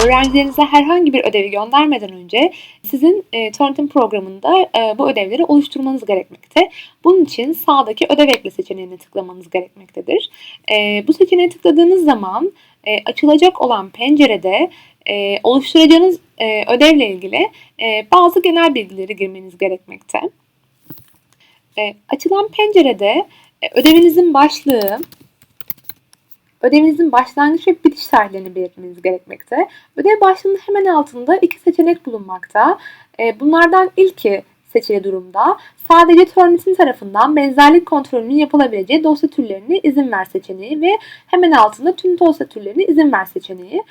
öğrencilerinize herhangi bir ödevi göndermeden önce sizin e, Turnitin programında e, bu ödevleri oluşturmanız gerekmekte. Bunun için sağdaki ödev ekle seçeneğine tıklamanız gerekmektedir. E, bu seçeneğe tıkladığınız zaman e, açılacak olan pencerede e, oluşturacağınız e, ödevle ilgili e, bazı genel bilgileri girmeniz gerekmekte. E, açılan pencerede e, ödevinizin başlığı, ödevinizin başlangıç ve bitiş tarihlerini belirtmeniz gerekmekte. Ödev başlığının hemen altında iki seçenek bulunmakta. E, bunlardan ilki seçili durumda sadece Turnitin tarafından benzerlik kontrolünün yapılabileceği dosya türlerini izin ver seçeneği ve hemen altında tüm dosya türlerini izin ver seçeneği.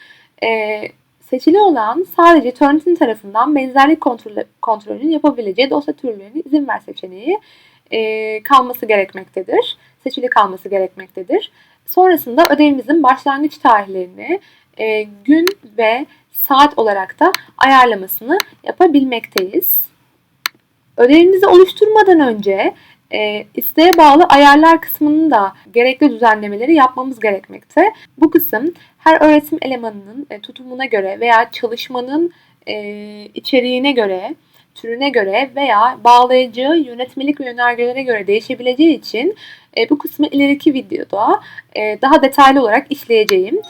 E, seçili olan sadece Turnitin tarafından benzerlik kontrolü, kontrolünün yapabileceği dosya türlerini izin ver seçeneği e, kalması gerekmektedir. Seçili kalması gerekmektedir. Sonrasında ödevimizin başlangıç tarihlerini e, gün ve saat olarak da ayarlamasını yapabilmekteyiz. Ödevimizi oluşturmadan önce e, isteğe bağlı ayarlar kısmının da gerekli düzenlemeleri yapmamız gerekmekte. Bu kısım her öğretim elemanının e, tutumuna göre veya çalışmanın e, içeriğine göre türüne göre veya bağlayıcı yönetmelik ve yönergelere göre değişebileceği için e, bu kısmı ileriki videoda e, daha detaylı olarak işleyeceğim.